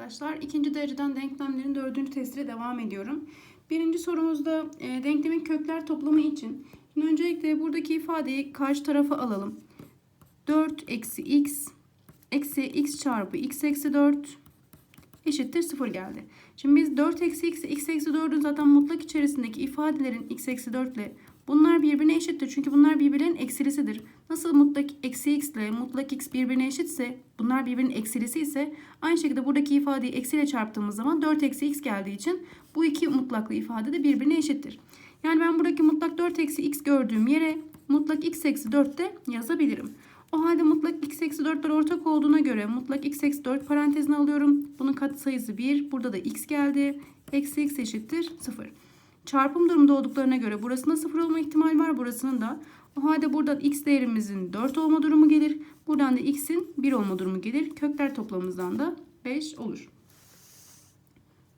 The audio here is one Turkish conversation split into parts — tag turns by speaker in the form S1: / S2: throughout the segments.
S1: arkadaşlar. İkinci dereceden denklemlerin dördüncü testiyle devam ediyorum. Birinci sorumuzda e, denklemin kökler toplamı için. Şimdi öncelikle buradaki ifadeyi karşı tarafa alalım. 4 eksi x eksi x çarpı x eksi 4 eşittir 0 geldi. Şimdi biz 4 eksi x x eksi 4'ün zaten mutlak içerisindeki ifadelerin x eksi 4 ile bunlar birbirine eşittir. Çünkü bunlar birbirinin eksilisidir. Nasıl mutlak eksi x ile mutlak x birbirine eşitse bunlar birbirinin eksilisi ise aynı şekilde buradaki ifadeyi eksiyle çarptığımız zaman 4 eksi x geldiği için bu iki mutlaklı ifade de birbirine eşittir. Yani ben buradaki mutlak 4 eksi x gördüğüm yere mutlak x eksi 4 de yazabilirim. O halde mutlak x eksi 4'ler ortak olduğuna göre mutlak x eksi 4 parantezine alıyorum. Bunun katsayısı 1. Burada da x geldi. Eksi x eşittir 0. Çarpım durumda olduklarına göre burasında 0 olma ihtimali var. Burasının da. O halde buradan x değerimizin 4 olma durumu gelir. Buradan da x'in 1 olma durumu gelir. Kökler toplamımızdan da 5 olur.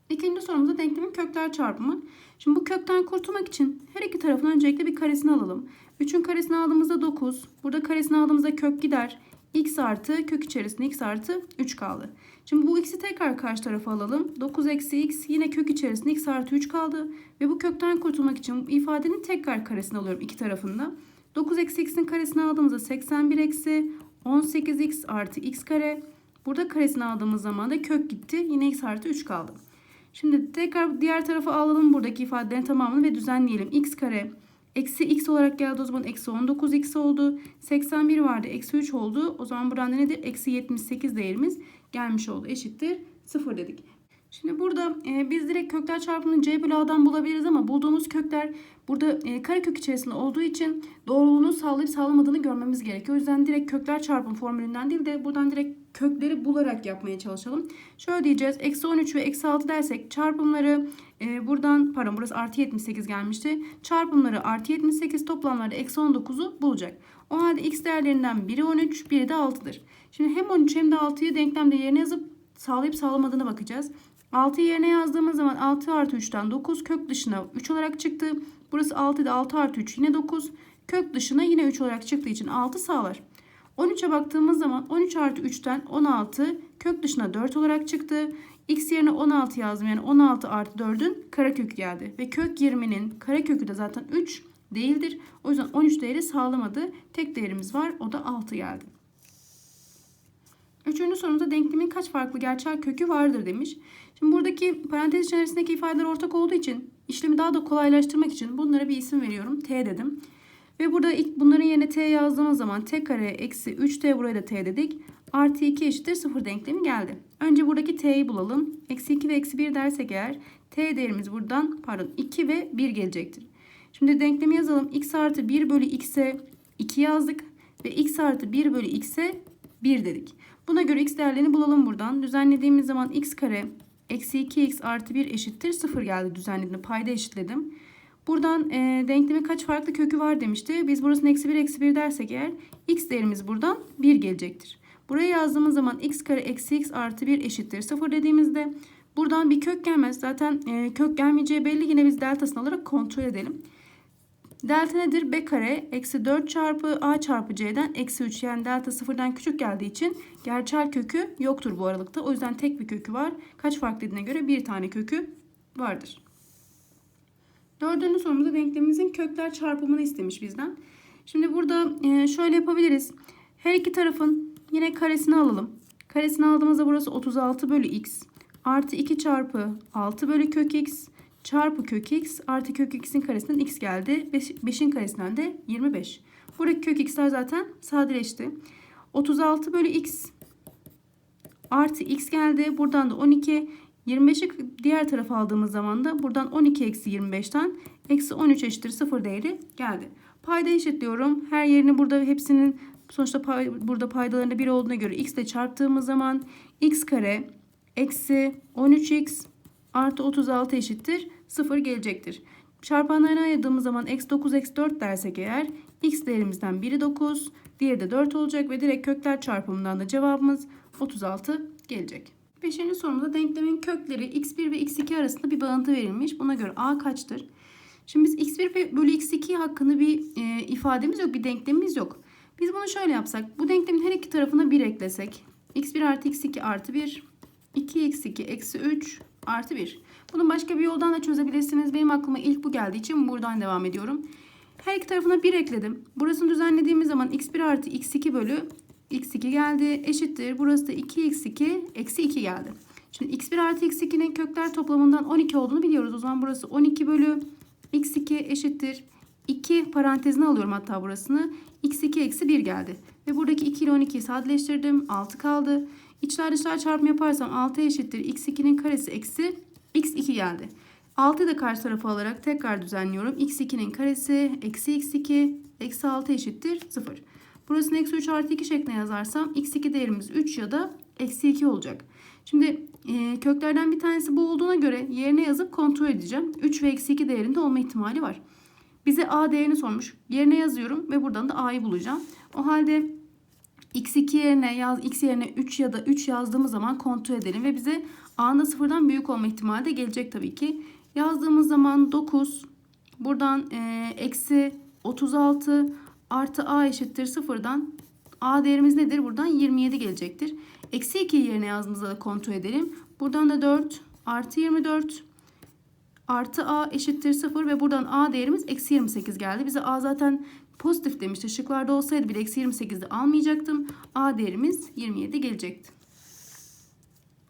S1: İkinci sorumuzda denklemin kökler çarpımı. Şimdi bu kökten kurtulmak için her iki tarafın öncelikle bir karesini alalım. 3'ün karesini aldığımızda 9. Burada karesini aldığımızda kök gider. x artı kök içerisinde x artı 3 kaldı. Şimdi bu x'i tekrar karşı tarafa alalım. 9 eksi x yine kök içerisinde x artı 3 kaldı. Ve bu kökten kurtulmak için ifadenin tekrar karesini alıyorum iki tarafında. 9 eksi x'in karesini aldığımızda 81 eksi 18x artı x kare. Burada karesini aldığımız zaman da kök gitti. Yine x artı 3 kaldı. Şimdi tekrar diğer tarafa alalım buradaki ifadelerin tamamını ve düzenleyelim. x kare eksi x olarak geldi o zaman eksi 19x oldu. 81 vardı eksi 3 oldu. O zaman buradan da nedir? Eksi 78 değerimiz gelmiş oldu. Eşittir 0 dedik. Şimdi burada e, biz direkt kökler çarpımını c bölü a'dan bulabiliriz ama bulduğumuz kökler burada e, karekök içerisinde olduğu için doğruluğunu sağlayıp sağlamadığını görmemiz gerekiyor. O yüzden direkt kökler çarpım formülünden değil de buradan direkt kökleri bularak yapmaya çalışalım. Şöyle diyeceğiz. Eksi 13 ve eksi 6 dersek çarpımları e, buradan pardon burası artı 78 gelmişti. Çarpımları artı 78 toplamları eksi 19'u bulacak. O halde x değerlerinden biri 13 biri de 6'dır. Şimdi hem 13 hem de 6'yı denklemde yerine yazıp sağlayıp sağlamadığına bakacağız. 6 yerine yazdığımız zaman 6 artı 3'ten 9 kök dışına 3 olarak çıktı. Burası 6'da 6 artı 3 yine 9. Kök dışına yine 3 olarak çıktığı için 6 sağlar. 13'e baktığımız zaman 13 artı 3'ten 16 kök dışına 4 olarak çıktı. X yerine 16 yazdım yani 16 artı 4'ün karekökü geldi. Ve kök 20'nin karekökü de zaten 3 değildir. O yüzden 13 değeri sağlamadı. Tek değerimiz var o da 6 geldi. Üçüncü sorumuzda denklemin kaç farklı gerçel kökü vardır demiş. Şimdi buradaki parantez içerisindeki ifadeler ortak olduğu için işlemi daha da kolaylaştırmak için bunlara bir isim veriyorum. T dedim. Ve burada ilk bunların yerine T yazdığımız zaman T kare eksi 3T buraya da T dedik. Artı 2 eşittir 0 denklemi geldi. Önce buradaki T'yi bulalım. Eksi 2 ve eksi 1 dersek eğer T değerimiz buradan pardon 2 ve 1 gelecektir. Şimdi denklemi yazalım. X artı 1 bölü X'e 2 yazdık. Ve X artı 1 bölü X'e 1 dedik. Buna göre X değerlerini bulalım buradan. Düzenlediğimiz zaman X kare eksi 2X artı 1 eşittir 0 geldi düzenlediğimde. Payda eşitledim. Buradan e, denklemin kaç farklı kökü var demişti. Biz burasını eksi 1 eksi 1 dersek eğer x değerimiz buradan 1 gelecektir. Buraya yazdığımız zaman x kare eksi x artı 1 eşittir 0 dediğimizde buradan bir kök gelmez. Zaten e, kök gelmeyeceği belli. Yine biz deltasını alarak kontrol edelim. Delta nedir? B kare eksi 4 çarpı a çarpı c'den eksi 3 yani delta sıfırdan küçük geldiği için gerçel kökü yoktur bu aralıkta. O yüzden tek bir kökü var. Kaç farklı dediğine göre bir tane kökü vardır. Dördüncü sorumuzda denklemimizin kökler çarpımını istemiş bizden. Şimdi burada e, şöyle yapabiliriz. Her iki tarafın yine karesini alalım. Karesini aldığımızda burası 36 bölü x artı 2 çarpı 6 bölü kök x çarpı kök x artı kök x'in karesinden x geldi. 5'in karesinden de 25. Buradaki kök x'ler zaten sadeleşti. 36 bölü x artı x geldi. Buradan da 12. 25'i diğer tarafa aldığımız zaman da buradan 12 eksi 25'ten eksi 13 eşittir 0 değeri geldi. Payda eşitliyorum. Her yerini burada hepsinin sonuçta pay, burada paydalarında 1 olduğuna göre x ile çarptığımız zaman x kare eksi 13x artı 36 eşittir 0 gelecektir. Çarpanlarına ayırdığımız zaman eksi 9 eksi 4 dersek eğer x değerimizden biri 9 diğeri de 4 olacak ve direkt kökler çarpımından da cevabımız 36 gelecek. Beşinci sorumuzda denklemin kökleri x1 ve x2 arasında bir bağıntı verilmiş. Buna göre a kaçtır? Şimdi biz x1 bölü x2 hakkında bir e, ifademiz yok, bir denklemimiz yok. Biz bunu şöyle yapsak, bu denklemin her iki tarafına 1 eklesek, x1 artı x2 artı 1 2x2 eksi 3 artı 1. Bunun başka bir yoldan da çözebilirsiniz. Benim aklıma ilk bu geldiği için buradan devam ediyorum. Her iki tarafına 1 ekledim. Burasını düzenlediğimiz zaman x1 artı x2 bölü x2 geldi. Eşittir. Burası da 2x2 eksi 2 geldi. Şimdi x1 artı x2'nin kökler toplamından 12 olduğunu biliyoruz. O zaman burası 12 bölü x2 eşittir. 2 parantezine alıyorum hatta burasını. x2 eksi 1 geldi. Ve buradaki 2 ile 12'yi sadeleştirdim. 6 kaldı. İçler dışlar çarpımı yaparsam 6 eşittir. x2'nin karesi eksi x2 geldi. 6'yı da karşı tarafa alarak tekrar düzenliyorum. x2'nin karesi eksi x2 eksi 6 eşittir 0. Burasını eksi 3 artı 2 şeklinde yazarsam x2 değerimiz 3 ya da eksi 2 olacak. Şimdi e, köklerden bir tanesi bu olduğuna göre yerine yazıp kontrol edeceğim. 3 ve eksi 2 değerinde olma ihtimali var. Bize a değerini sormuş. Yerine yazıyorum ve buradan da a'yı bulacağım. O halde x2 yerine yaz x yerine 3 ya da 3 yazdığımız zaman kontrol edelim ve bize a'nın da sıfırdan büyük olma ihtimali de gelecek tabii ki. Yazdığımız zaman 9 buradan eksi 36 artı a eşittir sıfırdan a değerimiz nedir? Buradan 27 gelecektir. Eksi 2 yerine yazdığımızda da kontrol edelim. Buradan da 4 artı 24 artı a eşittir 0 ve buradan a değerimiz eksi 28 geldi. Bize a zaten pozitif demişti. Şıklarda olsaydı bile eksi 28'de almayacaktım. a değerimiz 27 gelecekti.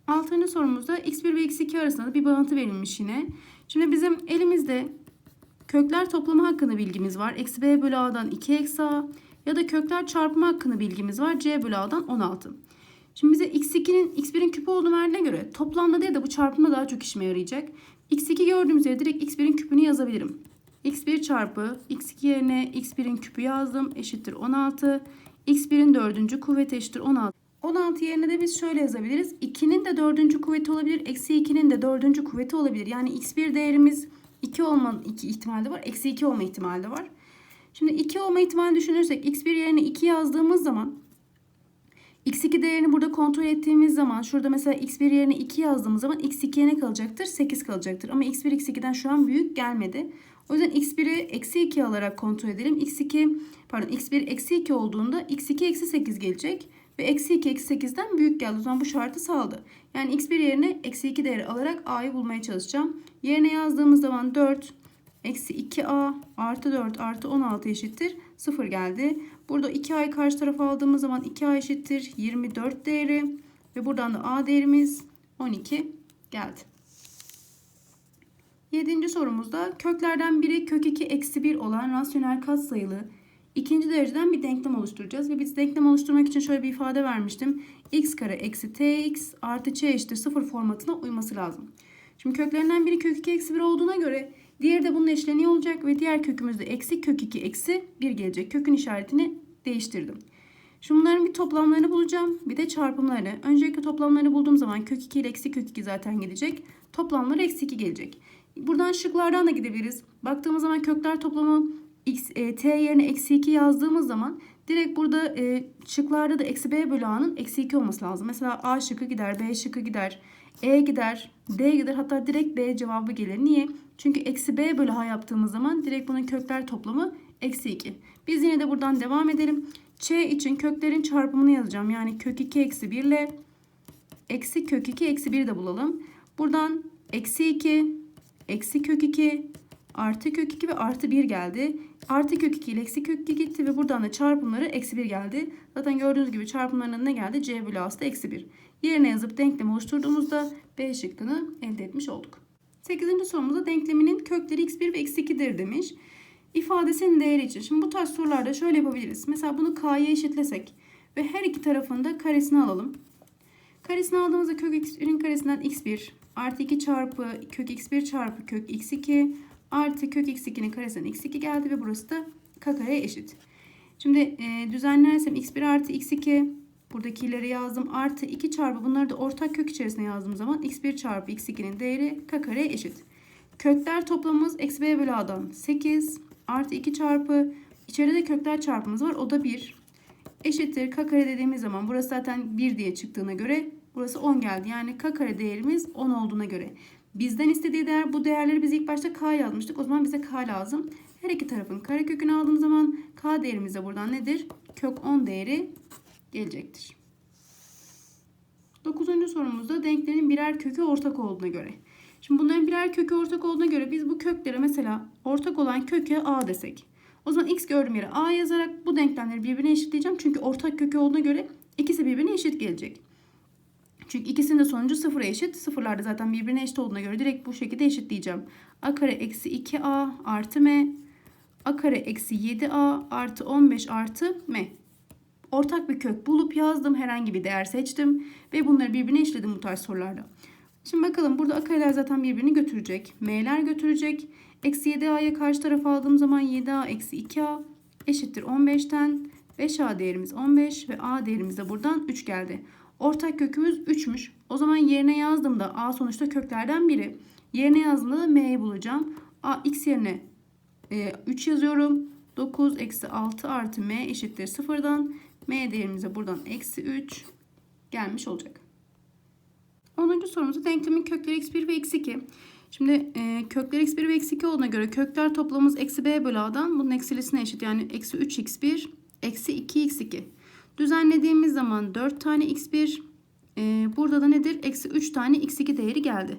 S1: Altıncı sorumuzda x1 ve x2 arasında da bir bağıntı verilmiş yine. Şimdi bizim elimizde kökler toplamı hakkında bilgimiz var. Eksi b bölü a'dan 2 eksi a ya da kökler çarpımı hakkında bilgimiz var. c bölü a'dan 16. Şimdi bize x2'nin x1'in küpü olduğunu verdiğine göre toplamda değil de bu çarpımda daha çok işime yarayacak. X2 gördüğümüz yere direkt x1'in küpünü yazabilirim. x1 çarpı x2 yerine x1'in küpü yazdım eşittir 16. x1'in dördüncü kuvveti eşittir 16. 16 yerine de biz şöyle yazabiliriz. 2'nin de dördüncü kuvveti olabilir. Eksi 2'nin de dördüncü kuvveti olabilir. Yani x1 değerimiz 2 olma iki ihtimali de var. Eksi 2 olma ihtimali var. Şimdi 2 olma ihtimali düşünürsek x1 yerine 2 yazdığımız zaman x2 değerini burada kontrol ettiğimiz zaman şurada mesela x1 yerine 2 yazdığımız zaman x2'ye ne kalacaktır? 8 kalacaktır. Ama x1 x2'den şu an büyük gelmedi. O yüzden x1'i eksi 2 alarak kontrol edelim. x2 pardon x1 eksi 2 olduğunda x2 eksi 8 gelecek. Ve eksi 2 eksi 8'den büyük geldi. O zaman bu şartı sağladı. Yani x1 yerine eksi 2 değeri alarak a'yı bulmaya çalışacağım. Yerine yazdığımız zaman 4 eksi 2a artı 4 artı 16 eşittir 0 geldi. Burada 2a'yı karşı tarafa aldığımız zaman 2a eşittir 24 değeri. Ve buradan da a değerimiz 12 geldi. Yedinci sorumuzda köklerden biri kök 2 eksi 1 olan rasyonel katsayılı ikinci dereceden bir denklem oluşturacağız. Ve biz denklem oluşturmak için şöyle bir ifade vermiştim. x kare eksi tx artı ç eşittir 0 formatına uyması lazım. Şimdi köklerinden biri kök 2 eksi 1 olduğuna göre diğeri de bunun eşleniği olacak ve diğer kökümüzde eksi kök 2 eksi 1 gelecek. Kökün işaretini değiştirdim. Şimdi bunların bir toplamlarını bulacağım. Bir de çarpımlarını. Öncelikle toplamlarını bulduğum zaman kök 2 ile eksi kök 2 zaten gidecek. Toplamları eksi 2 gelecek. Buradan şıklardan da gidebiliriz. Baktığımız zaman kökler toplamı x, e, t yerine eksi 2 yazdığımız zaman direkt burada e, şıklarda da eksi b bölü a'nın eksi 2 olması lazım. Mesela a şıkkı gider, b şıkkı gider, e gider, d gider hatta direkt b cevabı gelir. Niye? Çünkü eksi b bölü a yaptığımız zaman direkt bunun kökler toplamı eksi 2. Biz yine de buradan devam edelim. Ç için köklerin çarpımını yazacağım. Yani kök 2 eksi 1 ile eksi kök 2 eksi 1 de bulalım. Buradan eksi 2, eksi kök 2, artı kök 2 ve artı 1 geldi. Artı kök 2 ile eksi kök 2 gitti ve buradan da çarpımları eksi 1 geldi. Zaten gördüğünüz gibi çarpımlarının ne geldi? C bölü da eksi 1. Yerine yazıp denklemi oluşturduğumuzda B şıkkını elde etmiş olduk. 8. sorumuzda denkleminin kökleri x1 ve x2'dir demiş. İfadesinin değeri için. Şimdi bu tarz sorularda şöyle yapabiliriz. Mesela bunu k'ya eşitlesek ve her iki tarafında karesini alalım. Karesini aldığımızda kök x1'in karesinden x1 artı 2 çarpı kök x1 çarpı kök x2 artı kök x2'nin karesinden x2 geldi ve burası da k kareye eşit. Şimdi e, düzenlersem x1 artı x2 buradakileri yazdım. Artı 2 çarpı bunları da ortak kök içerisine yazdığım zaman x1 çarpı x2'nin değeri k kareye eşit. Kökler toplamımız eksi b bölü a'dan 8 artı 2 çarpı içeride kökler çarpımız var. O da 1 eşittir k kare dediğimiz zaman burası zaten 1 diye çıktığına göre burası 10 geldi. Yani k kare değerimiz 10 olduğuna göre. Bizden istediği değer bu değerleri biz ilk başta k yazmıştık. O zaman bize k lazım. Her iki tarafın karekökünü aldığım zaman k değerimiz de buradan nedir? Kök 10 değeri gelecektir. Dokuzuncu sorumuzda denklemin birer kökü ortak olduğuna göre. Şimdi bunların birer kökü ortak olduğuna göre biz bu köklere mesela ortak olan köke a desek. O zaman x gördüğüm yere a yazarak bu denklemleri birbirine eşitleyeceğim. Çünkü ortak kökü olduğuna göre ikisi birbirine eşit gelecek. Çünkü ikisinin de sonucu sıfıra eşit. Sıfırlar da zaten birbirine eşit olduğuna göre direkt bu şekilde eşitleyeceğim. a kare eksi 2a artı m. a kare eksi 7a artı 15 artı m. Ortak bir kök bulup yazdım. Herhangi bir değer seçtim. Ve bunları birbirine eşledim bu tarz sorularda. Şimdi bakalım burada a kareler zaten birbirini götürecek. m'ler götürecek. Eksi 7a'ya karşı tarafa aldığım zaman 7a eksi 2a eşittir 15'ten. 5a değerimiz 15 ve a değerimiz de buradan 3 geldi. Ortak kökümüz 3'müş. O zaman yerine yazdığımda a sonuçta köklerden biri. Yerine yazdığımda da m'yi bulacağım. a x yerine e, 3 yazıyorum. 9 eksi 6 artı m eşittir 0'dan. M değerimize buradan eksi 3 gelmiş olacak. 10. sorumuzda denklemin kökleri x1 ve x2. Şimdi e, kökler x1 ve x2 olduğuna göre kökler toplamımız eksi b bölü a'dan bunun eksilisine eşit. Yani eksi 3x1 eksi 2x2. Düzenlediğimiz zaman 4 tane x1 e, burada da nedir? Eksi 3 tane x2 değeri geldi.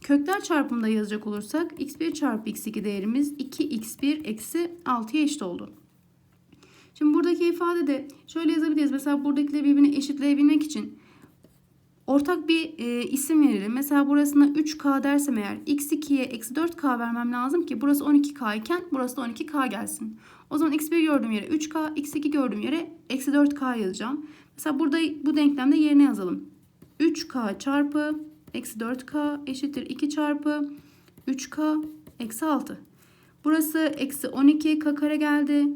S1: Kökler çarpımında yazacak olursak x1 çarpı x2 değerimiz 2x1 eksi 6'ya eşit oldu. Şimdi buradaki ifade de şöyle yazabiliriz. Mesela buradakileri birbirine eşitleyebilmek için ortak bir e, isim verelim. Mesela burasına 3k dersem eğer x2'ye eksi 4k vermem lazım ki burası 12k iken burası da 12k gelsin. O zaman x1 gördüğüm yere 3k, x2 gördüğüm yere eksi 4k yazacağım. Mesela burada bu denklemde yerine yazalım. 3k çarpı eksi 4k eşittir 2 çarpı 3k eksi 6. Burası eksi 12k kare geldi.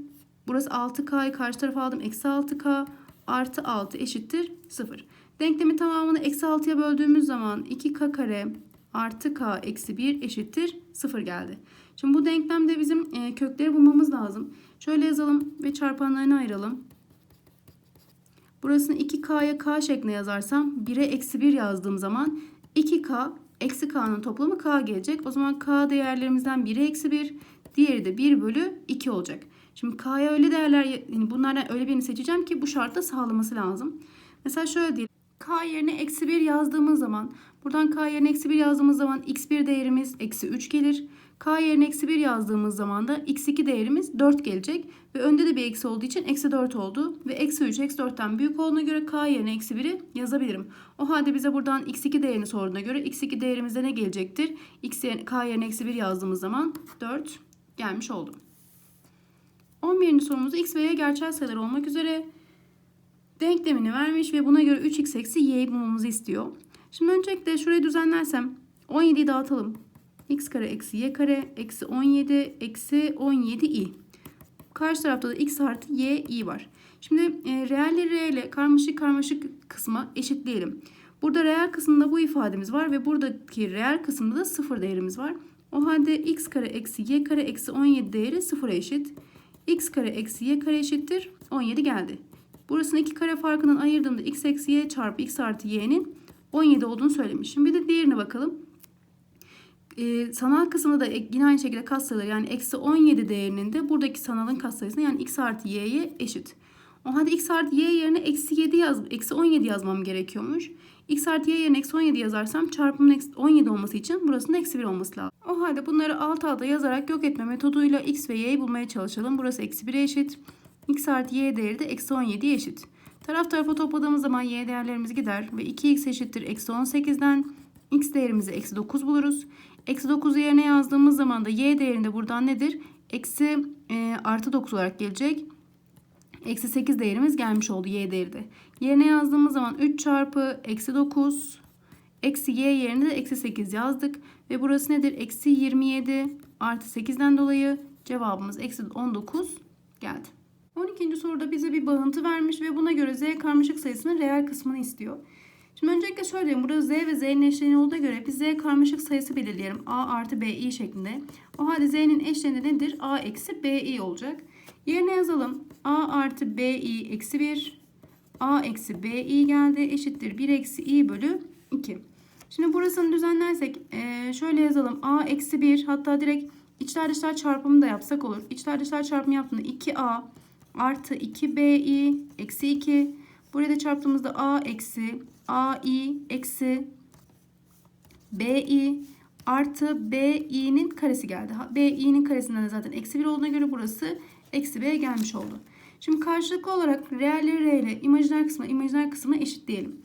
S1: Burası 6k'yı karşı tarafa aldım. Eksi 6k artı 6 eşittir 0. Denklemi tamamını eksi 6'ya böldüğümüz zaman 2k kare artı k eksi 1 eşittir 0 geldi. Şimdi bu denklemde bizim e, kökleri bulmamız lazım. Şöyle yazalım ve çarpanlarını ayıralım. Burasını 2k'ya k şeklinde yazarsam 1'e eksi 1 yazdığım zaman 2k eksi k'nın toplamı k gelecek. O zaman k değerlerimizden biri eksi 1 diğeri de 1 bölü 2 olacak. Şimdi k'ya öyle değerler yani bunlardan öyle birini seçeceğim ki bu şartla sağlaması lazım. Mesela şöyle diyelim. k yerine eksi 1 yazdığımız zaman buradan k yerine eksi 1 yazdığımız zaman x1 değerimiz eksi 3 gelir. k yerine eksi 1 yazdığımız zaman da x2 değerimiz 4 gelecek. Ve önde de bir eksi olduğu için eksi 4 oldu. Ve eksi 3 eksi 4'ten büyük olduğuna göre k yerine eksi 1'i yazabilirim. O halde bize buradan x2 değerini sorduğuna göre x2 değerimizde ne gelecektir? X k yerine eksi 1 yazdığımız zaman 4 gelmiş oldu. 11. sorumuzda x ve y gerçel sayılar olmak üzere denklemini vermiş ve buna göre 3x eksi y'yi bulmamızı istiyor. Şimdi öncelikle şurayı düzenlersem 17'yi dağıtalım. x kare eksi y kare eksi 17 eksi 17 i. Karşı tarafta da x artı y i var. Şimdi e, reelleri reele karmaşık karmaşık kısma eşitleyelim. Burada reel kısmında bu ifademiz var ve buradaki reel kısımda da sıfır değerimiz var. O halde x kare eksi y kare eksi 17 değeri sıfıra eşit. X kare eksi y kare eşittir 17 geldi. Burasını iki kare farkından ayırdığımda x eksi y çarpı x artı y'nin 17 olduğunu söylemişim. Bir de diğerine bakalım. Ee, sanal kısmında da yine aynı şekilde katsayıları yani eksi 17 değerinin de buradaki sanalın katsayısına yani x artı y'ye eşit. O halde x artı y yerine eksi 7 yaz, eksi 17 yazmam gerekiyormuş. X artı y yerine eksi 17 yazarsam çarpımın eksi 17 olması için burasının eksi 1 olması lazım. O halde bunları alt alta yazarak yok etme metoduyla x ve y'yi bulmaya çalışalım. Burası eksi 1'e eşit. x artı y değeri de eksi 17'ye eşit. Taraf tarafa topladığımız zaman y değerlerimiz gider ve 2x eşittir eksi 18'den x değerimizi eksi 9 buluruz. Eksi 9'u yerine yazdığımız zaman da y değerinde buradan nedir? Eksi e, artı 9 olarak gelecek. Eksi 8 değerimiz gelmiş oldu y değeri de. Yerine yazdığımız zaman 3 çarpı eksi 9 eksi y yerine de eksi 8 yazdık. Ve burası nedir? Eksi 27 artı 8'den dolayı cevabımız eksi 19 geldi. 12. soruda bize bir bağıntı vermiş ve buna göre z karmaşık sayısının reel kısmını istiyor. Şimdi öncelikle şöyle diyeyim. Burada z ve z'nin eşleniği olduğuna göre biz z karmaşık sayısı belirleyelim. a artı bi şeklinde. O halde z'nin eşleniği nedir? a eksi bi olacak. Yerine yazalım. A artı bi eksi 1. a eksi bi geldi. Eşittir 1 eksi i bölü 2. Şimdi burasını düzenlersek şöyle yazalım. a eksi 1 hatta direkt içler dışlar çarpımı da yapsak olur. İçler dışlar çarpımı yaptığında 2a artı 2bi eksi 2 Buraya da çarptığımızda a eksi ai eksi bi artı bi'nin karesi geldi. Bi'nin karesinden de zaten eksi 1 olduğuna göre burası eksi b gelmiş oldu. Şimdi karşılıklı olarak reelleri r ile imajiner kısmı imajiner kısmına eşitleyelim.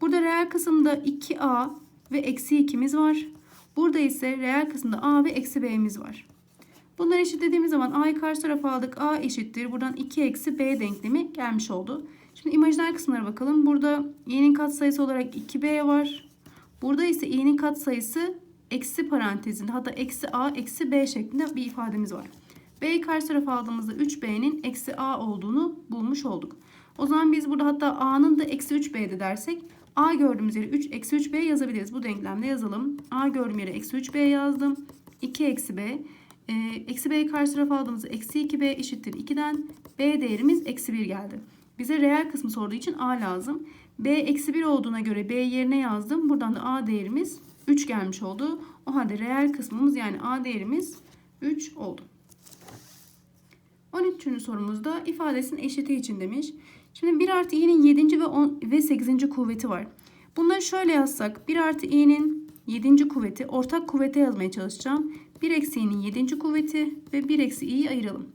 S1: Burada reel kısımda 2a ve eksi 2'miz var. Burada ise reel kısımda a ve eksi b'miz var. Bunları eşitlediğimiz zaman a'yı karşı tarafa aldık. a eşittir. Buradan 2 eksi b denklemi gelmiş oldu. Şimdi imajiner kısımlara bakalım. Burada i'nin katsayısı olarak 2b var. Burada ise i'nin katsayısı eksi parantezinde hatta eksi a eksi b şeklinde bir ifademiz var. B'yi karşı tarafa aldığımızda 3b'nin eksi a olduğunu bulmuş olduk. O zaman biz burada hatta a'nın da eksi 3b'de dersek a gördüğümüz yere 3 eksi 3b yazabiliriz. Bu denklemde yazalım. a gördüğüm yere eksi 3b yazdım. 2 eksi b. E, eksi b'yi karşı tarafa aldığımızda eksi 2b eşittir 2'den b değerimiz eksi 1 geldi. Bize reel kısmı sorduğu için a lazım. b eksi 1 olduğuna göre b yerine yazdım. Buradan da a değerimiz 3 gelmiş oldu. O halde reel kısmımız yani a değerimiz 3 oldu. 13. sorumuzda ifadesinin eşiti için demiş. Şimdi 1 artı i'nin 7. ve 10 ve 8. kuvveti var. Bunları şöyle yazsak 1 artı i'nin 7. kuvveti ortak kuvvete yazmaya çalışacağım. 1 eksi i'nin 7. kuvveti ve 1 eksi i'yi ayıralım.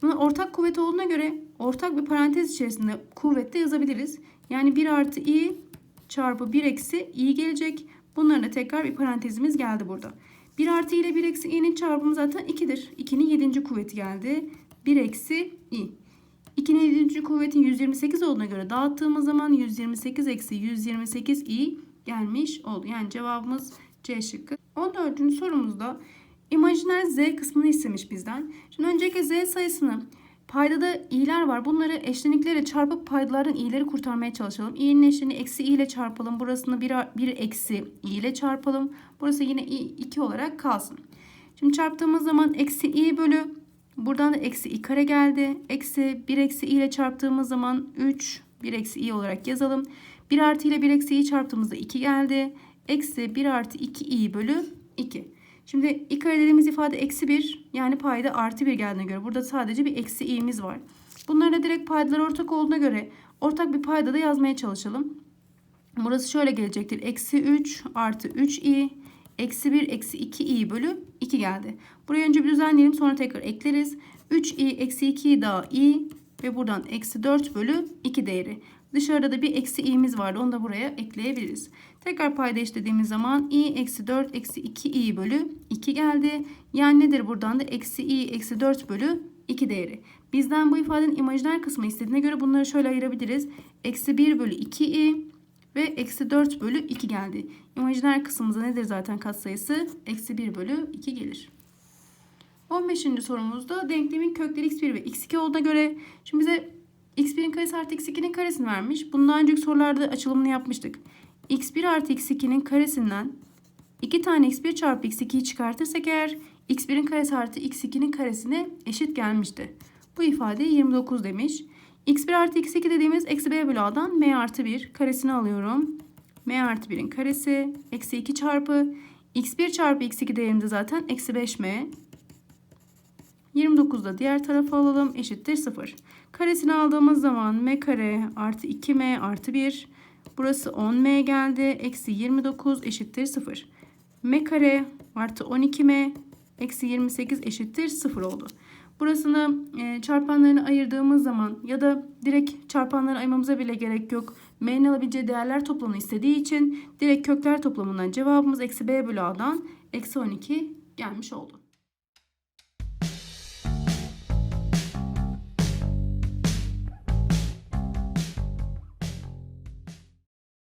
S1: Şimdi ortak kuvvet olduğuna göre ortak bir parantez içerisinde kuvvette yazabiliriz. Yani 1 artı i çarpı 1 eksi i gelecek. Bunların da tekrar bir parantezimiz geldi burada. 1 artı i ile 1 eksi i'nin çarpımı zaten 2'dir. 2'nin 7. kuvveti geldi. 1 eksi i. 2'nin 7. kuvvetin 128 olduğuna göre dağıttığımız zaman 128 eksi 128 i gelmiş oldu. Yani cevabımız C şıkkı. 14. sorumuzda imajiner z kısmını istemiş bizden. Şimdi öncelikle z sayısını paydada i'ler var. Bunları eşleniklerle çarpıp paydalardan i'leri kurtarmaya çalışalım. i'nin eşleniği eksi i ile çarpalım. Burasını 1, 1 eksi i ile çarpalım. Burası yine i 2 olarak kalsın. Şimdi çarptığımız zaman eksi i bölü Buradan da eksi i kare geldi. Eksi 1 eksi i ile çarptığımız zaman 3 1 eksi i olarak yazalım. 1 artı ile 1 eksi i çarptığımızda 2 geldi. Eksi 1 artı 2 i bölü 2. Şimdi i kare dediğimiz ifade eksi 1 yani payda artı 1 geldiğine göre burada sadece bir eksi i'miz var. Bunlara direkt paydalar ortak olduğuna göre ortak bir payda da yazmaya çalışalım. Burası şöyle gelecektir. Eksi 3 artı 3 i eksi 1 eksi 2 i bölü 2 geldi. Burayı önce bir düzenleyelim sonra tekrar ekleriz. 3 i eksi 2 daha i ve buradan eksi 4 bölü 2 değeri. Dışarıda da bir eksi i'miz vardı onu da buraya ekleyebiliriz. Tekrar payda eşlediğimiz zaman i eksi 4 eksi 2 i bölü 2 geldi. Yani nedir buradan da eksi i eksi 4 bölü 2 değeri. Bizden bu ifadenin imajiner kısmı istediğine göre bunları şöyle ayırabiliriz. Eksi 1 bölü 2 i ve eksi 4 bölü 2 geldi. İmajiner kısmımızda nedir zaten katsayısı? Eksi 1 bölü 2 gelir. 15. sorumuzda denklemin kökleri x1 ve x2 olduğuna göre şimdi bize x1'in karesi artı x2'nin karesini vermiş. Bundan önceki sorularda açılımını yapmıştık. x1 artı x2'nin karesinden 2 tane x1 çarpı x2'yi çıkartırsak eğer x1'in karesi artı x2'nin karesine eşit gelmişti. Bu ifade 29 demiş. X1 artı x2 dediğimiz eksi b bölü a'dan m artı 1 karesini alıyorum. m artı 1'in karesi eksi 2 çarpı x1 çarpı x2 değerinde zaten eksi 5m. 29'da diğer tarafa alalım eşittir 0. Karesini aldığımız zaman m kare artı 2m artı 1. Burası 10m geldi. Eksi 29 eşittir 0. m kare artı 12m eksi 28 eşittir 0 oldu. Burasını e, çarpanlarını ayırdığımız zaman ya da direkt çarpanları aymamıza bile gerek yok. M'nin alabileceği değerler toplamını istediği için direkt kökler toplamından cevabımız eksi b bölü a'dan eksi 12 gelmiş oldu.